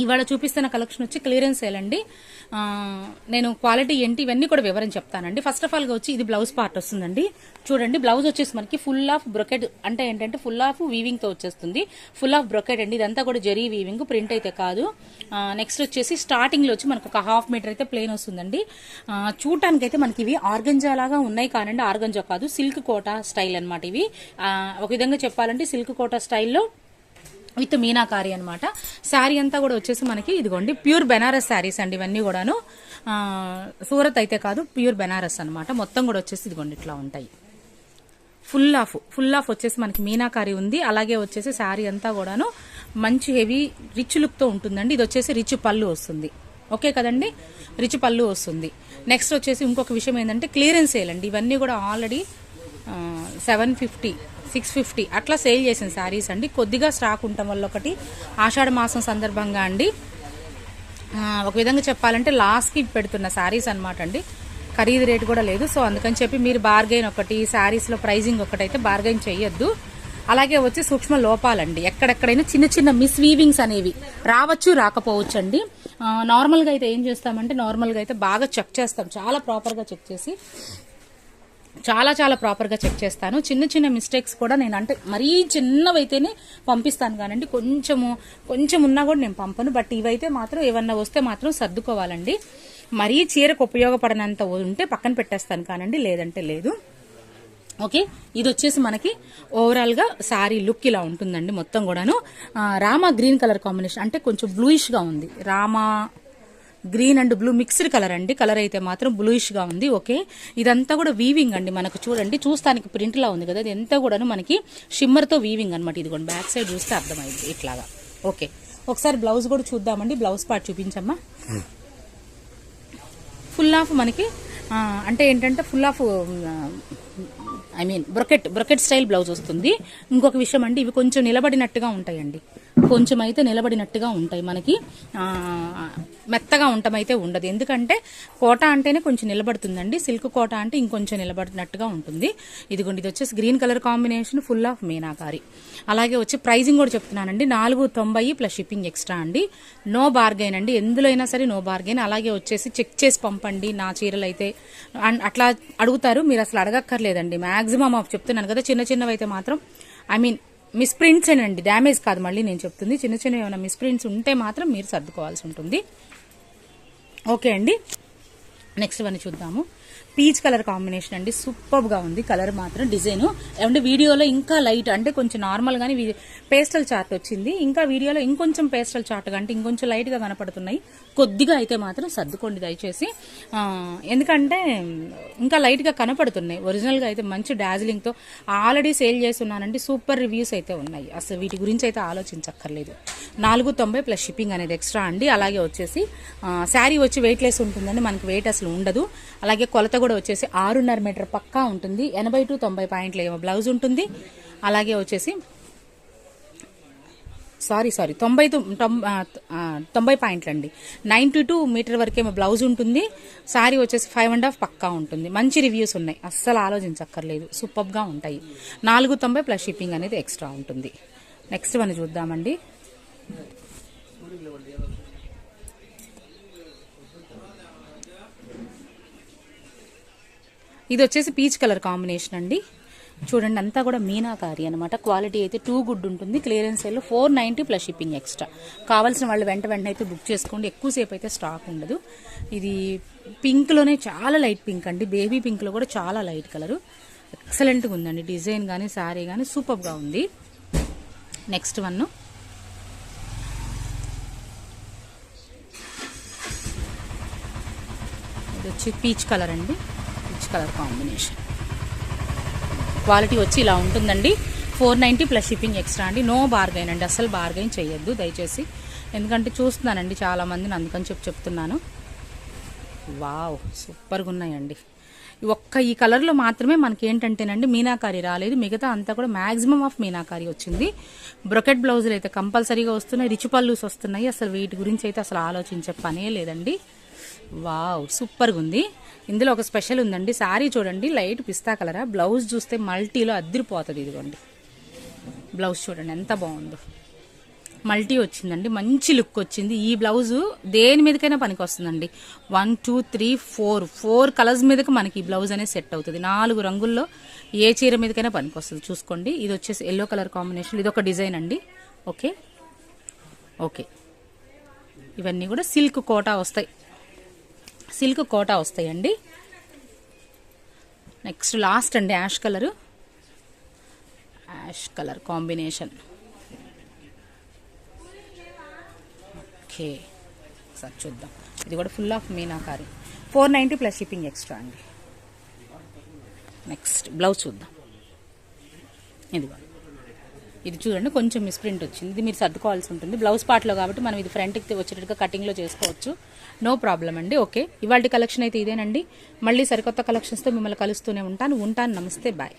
ఇవాళ చూపిస్తున్న కలెక్షన్ వచ్చి క్లియరెన్స్ సేల్ నేను క్వాలిటీ ఏంటి ఇవన్నీ కూడా వివరం చెప్తానండి. ఫస్ట్ ఆఫ్ ఆల్గా వచ్చి ఇది బ్లౌజ్ పార్ట్ వస్తుందండి. చూడండి బ్లౌజ్ వచ్చేసి మనకి ఫుల్ ఆఫ్ బ్రొకెట్ అంటే ఏంటంటే ఫుల్ ఆఫ్ వీవింగ్తో వచ్చేస్తుంది. ఫుల్ ఆఫ్ బ్రొకెట్ అండి. ఇదంతా కూడా జరీ వీవింగ్ ప్రింట్ అయితే కాదు. నెక్స్ట్ వచ్చేసి స్టార్టింగ్లో వచ్చి మనకు ఒక హాఫ్ మీటర్ అయితే ప్లేన్ వస్తుందండి. చూడటానికైతే చూడటానికి అయితే మనకి ఇవి ఆర్గంజా లాగా ఉన్నాయి కానండి. ఆర్గంజా కాదు సిల్క్ కోట స్టైల్ అనమాట ఇవి. ఒక విధంగా చెప్పాలంటే సిల్క్ కోట స్టైల్లో విత్ మీనాకారి అనమాట శారీ అంతా కూడా వచ్చేసి మనకి ఇదిగోండి ప్యూర్ బెనారస్ శారీస్ అండి ఇవన్నీ కూడాను. సూరత్ అయితే కాదు ప్యూర్ బెనారస్ అనమాట మొత్తం కూడా వచ్చేసి ఇదిగోండి ఇట్లా ఉంటాయి. ఫుల్ ఆఫ్ ఫుల్ ఆఫ్ వచ్చేసి మనకి మీనాకారి ఉంది. అలాగే వచ్చేసి శారీ అంతా కూడాను మంచి హెవీ రిచ్ లుక్తో ఉంటుందండి. ఇది వచ్చేసి రిచ్ పళ్ళు వస్తుంది. ఓకే కదండి? రిచ్ పళ్ళు వస్తుంది. నెక్స్ట్ వచ్చేసి ఇంకొక విషయం ఏంటంటే క్లియరెన్స్ సేల్ అండి. ఇవన్నీ కూడా already seven fifty six fifty. అట్లా సేల్ చేసిన శారీస్ అండి. కొద్దిగా స్టాక్ ఉండటం వల్ల ఒకటి. ఆషాఢ మాసం సందర్భంగా అండి. ఒక విధంగా చెప్పాలంటే లాస్ట్కి పెడుతున్న శారీస్ అనమాట అండి. ఖరీదు రేటు కూడా లేదు. సో అందుకని చెప్పి మీరు బార్గైన్ ఒకటి శారీస్లో ప్రైజింగ్ ఒకటైతే బార్గైన్ చేయొద్దు. అలాగే వచ్చి సూక్ష్మ లోపాలండి. ఎక్కడెక్కడైనా చిన్న చిన్న మిస్ వీవింగ్స్ అనేవి రావచ్చు రాకపోవచ్చు అండి. నార్మల్గా అయితే ఏం చేస్తామంటే నార్మల్గా అయితే బాగా చెక్ చేస్తాం. చాలా ప్రాపర్గా చెక్ చేసి చాలా చాలా ప్రాపర్గా చెక్ చేస్తాను. చిన్న చిన్న మిస్టేక్స్ కూడా నేను అంటే మరీ చిన్నవైతేనే పంపిస్తాను కానండి. కొంచెము కొంచెం ఉన్నా కూడా నేను పంపను. బట్ ఇవైతే మాత్రం ఏమన్నా వస్తే మాత్రం సర్దుకోవాలండి. మరీ చీరకు ఉపయోగపడనంత ఉంటే పక్కన పెట్టేస్తాను కానండి. లేదంటే లేదు. ఓకే? ఇది వచ్చేసి మనకి ఓవరాల్గా శారీ సారీ లుక్ ఇలా ఉంటుందండి మొత్తం కూడాను. రామా గ్రీన్ కలర్ కాంబినేషన్ అంటే కొంచెం బ్లూయిష్గా ఉంది. Rama green and blue mixed colour అండి. కలర్ అయితే మాత్రం బ్లూయిష్గా ఉంది. ఓకే. ఇదంతా కూడా వీవింగ్ అండి మనకు చూడండి. చూస్తానికి ప్రింట్లా ఉంది కదా. ఇది ఎంత కూడాను మనకి షిమ్మర్తో వీవింగ్ అనమాట ఇదిగోండి బ్యాక్ సైడ్ చూస్తే అర్థమైంది ఇట్లాగా. ఓకే. ఒకసారి బ్లౌజ్ కూడా చూద్దామండి. బ్లౌజ్ పార్ట్ చూపించమ్మా. ఫుల్ ఆఫ్ మనకి అంటే ఏంటంటే full of I mean brocade brocade style blouse వస్తుంది. ఇంకొక విషయం అండి ఇవి కొంచెం నిలబడినట్టుగా ఉంటాయండి. కొంచెం అయితే నిలబడినట్టుగా ఉంటాయి మనకి. మెత్తగా ఉండటమైతే ఉండదు. ఎందుకంటే కోట అంటేనే కొంచెం నిలబడుతుందండి. సిల్క్ కోట అంటే ఇంకొంచెం నిలబడినట్టుగా ఉంటుంది. ఇదిగోండి ఇది వచ్చేసి green colour combination full of meenakari అలాగే వచ్చి ప్రైజింగ్ కూడా చెప్తున్నానండి. నాలుగు తొంభై ప్లస్ షిప్పింగ్ ఎక్స్ట్రా అండి. నో బార్గైన్ అండి. ఎందులో అయినా సరే నో బార్గైన్ అలాగే వచ్చేసి చెక్ చేసి పంపండి. నా చీరలు అయితే అట్లా అడుగుతారు. మీరు అసలు అడగక్కర్లేదండి. మ్యాక్సిమం ఆఫ్ చెప్తున్నాను కదా చిన్న చిన్నవి అయితే మాత్రం. ఐ మీన్ మిస్ప్రింట్స్ అండి డ్యామేజ్ కాదు మళ్ళీ నేను చెప్తుంది. చిన్న చిన్న ఏమైనా మిస్ప్రింట్స్ ఉంటే మాత్రం మీరు సర్దుకోవాల్సి ఉంటుంది. ఓకే అండి. నెక్స్ట్ వన్ చూద్దాము. పీచ్ కలర్ కాంబినేషన్ అండి. సూపర్గా ఉంది. కలర్ మాత్రం డిజైన్. ఏమంటే వీడియోలో ఇంకా లైట్ అంటే కొంచెం నార్మల్ గానీ పేస్టల్ చార్ట్ వచ్చింది. ఇంకా వీడియోలో ఇంకొంచెం పేస్టల్ చార్ట్ అంటే ఇంకొంచెం లైట్గా కనపడుతున్నాయి. కొద్దిగా అయితే మాత్రం సర్దుకోండి దయచేసి. ఎందుకంటే ఇంకా లైట్గా కనపడుతున్నాయి. ఒరిజినల్గా అయితే మంచి డార్జిలింగ్తో ఆల్రెడీ సేల్ చేస్తున్నానండి. సూపర్ రివ్యూస్ అయితే ఉన్నాయి. అసలు వీటి గురించి అయితే ఆలోచించక్కర్లేదు. నాలుగు తొంభై ప్లస్ షిప్పింగ్ అనేది ఎక్స్ట్రా అండి. అలాగే వచ్చేసి శారీ వచ్చి వెయిట్ లెస్ ఉంటుందండి. మనకి వెయిట్ అసలు ఉండదు. అలాగే కొలత కూడా వచ్చేసి ఆరున్నర మీటర్ పక్కా ఉంటుంది. ఎనభై టు తొంభై పాయింట్లు ఏమో బ్లౌజ్ ఉంటుంది. అలాగే వచ్చేసి సారీ సారీ తొంభై తొం- తొంభై పాయింట్లు అండి నైంటీ టూ మీటర్ వరకేమో బ్లౌజ్ ఉంటుంది. సారీ వచ్చేసి ఫైవ్ అండ్ హాఫ్ పక్కా ఉంటుంది. మంచి రివ్యూస్ ఉన్నాయి. అస్సలు ఆలోచించక్కర్లేదు. సూపర్గా ఉంటాయి. నాలుగు తొంభై ప్లస్ షిప్పింగ్ అనేది ఎక్స్ట్రా ఉంటుంది. నెక్స్ట్ వన్ చూద్దామండి. ఇది వచ్చేసి పీచ్ కలర్ కాంబినేషన్ అండి. చూడండి అంతా కూడా మీనాకారి అనమాట క్వాలిటీ అయితే టూ గుడ్ ఉంటుంది. Clearance sale four ninety plus shipping extra. కావాల్సిన వాళ్ళు వెంట వెంటనే అయితే బుక్ చేసుకోండి. ఎక్కువసేపు అయితే స్టాక్ ఉండదు. ఇది పింక్లోనే చాలా లైట్ పింక్ అండి. బేబీ పింక్లో కూడా చాలా లైట్ కలర్. ఎక్సలెంట్గా ఉందండి. డిజైన్ కానీ శారీ కానీ సూపర్గా ఉంది. నెక్స్ట్ వన్ ఇది వచ్చి పీచ్ కలర్ అండి. Colour combination. క్వాలిటీ వచ్చి ఇలా ఉంటుందండి. Four ninety plus shipping extra అండి. నో బార్గైన్ అండి. అసలు బార్గైన్ చేయొద్దు దయచేసి. ఎందుకంటే చూస్తున్నానండి చాలా మందిని అందుకని చెప్పి చెప్తున్నాను. వావ్ సూపర్గా ఉన్నాయండి. ఒక్క ఈ కలర్లో మాత్రమే మనకి ఏంటంటేనండి మీనాకారి రాలేదు. మిగతా అంతా కూడా మ్యాక్సిమం ఆఫ్ మీనాకారి వచ్చింది. బ్రొకెట్ బ్లౌజులు అయితే కంపల్సరీగా వస్తున్నాయి. రిచ్ పల్లూస్ వస్తున్నాయి. అసలు వీటి గురించి అయితే అసలు ఆలోచించే పనే లేదండి. వావ్ సూపర్గా ఉంది ఇందులో ఒక స్పెషల్ ఉందండి. శారీ చూడండి లైట్ పిస్తా కలరా. బ్లౌజ్ చూస్తే మల్టీలో అద్దరిపోతుంది ఇదిగోండి. బ్లౌజ్ చూడండి ఎంత బాగుందో. మల్టీ వచ్చిందండి మంచి లుక్ వచ్చింది. ఈ బ్లౌజు దేని మీదకైనా పనికి వస్తుందండి one two three four. Four colours మీదకి మనకి ఈ బ్లౌజ్ అనేది సెట్ అవుతుంది. నాలుగు రంగుల్లో ఏ చీర మీదకైనా పనికి వస్తుంది చూసుకోండి ఇది వచ్చేసి ఎల్లో కలర్ కాంబినేషన్ ఇది ఒక డిజైన్ అండి. ఓకే? ఓకే. ఇవన్నీ కూడా సిల్క్ కోటా వస్తాయి. సిల్క్ కోటా వస్తాయండి. నెక్స్ట్ లాస్ట్ అండి ash colour. Ash colour combination. Okay sir చూద్దాం. ఇది కూడా full of meenakari four ninety plus shipping extra అండి. నెక్స్ట్ బ్లౌజ్ చూద్దాం. ఇది ఇది చూడండి కొంచెం మిస్ప్రింట్ వచ్చింది. ఇది మీరు సర్దుకోవాల్సి ఉంటుంది. బ్లౌజ్ పార్ట్లో కాబట్టి మనం ఇది ఫ్రంట్కి వచ్చేటట్టుగా కటింగ్లో చేసుకోవచ్చు. నో ప్రాబ్లం అండి. ఓకే ఇవాళ కలెక్షన్ అయితే ఇదేనండి. మళ్ళీ సరికొత్త కలెక్షన్స్తో మిమ్మల్ని కలుస్తూనే ఉంటాను. ఉంటాను. నమస్తే. బాయ్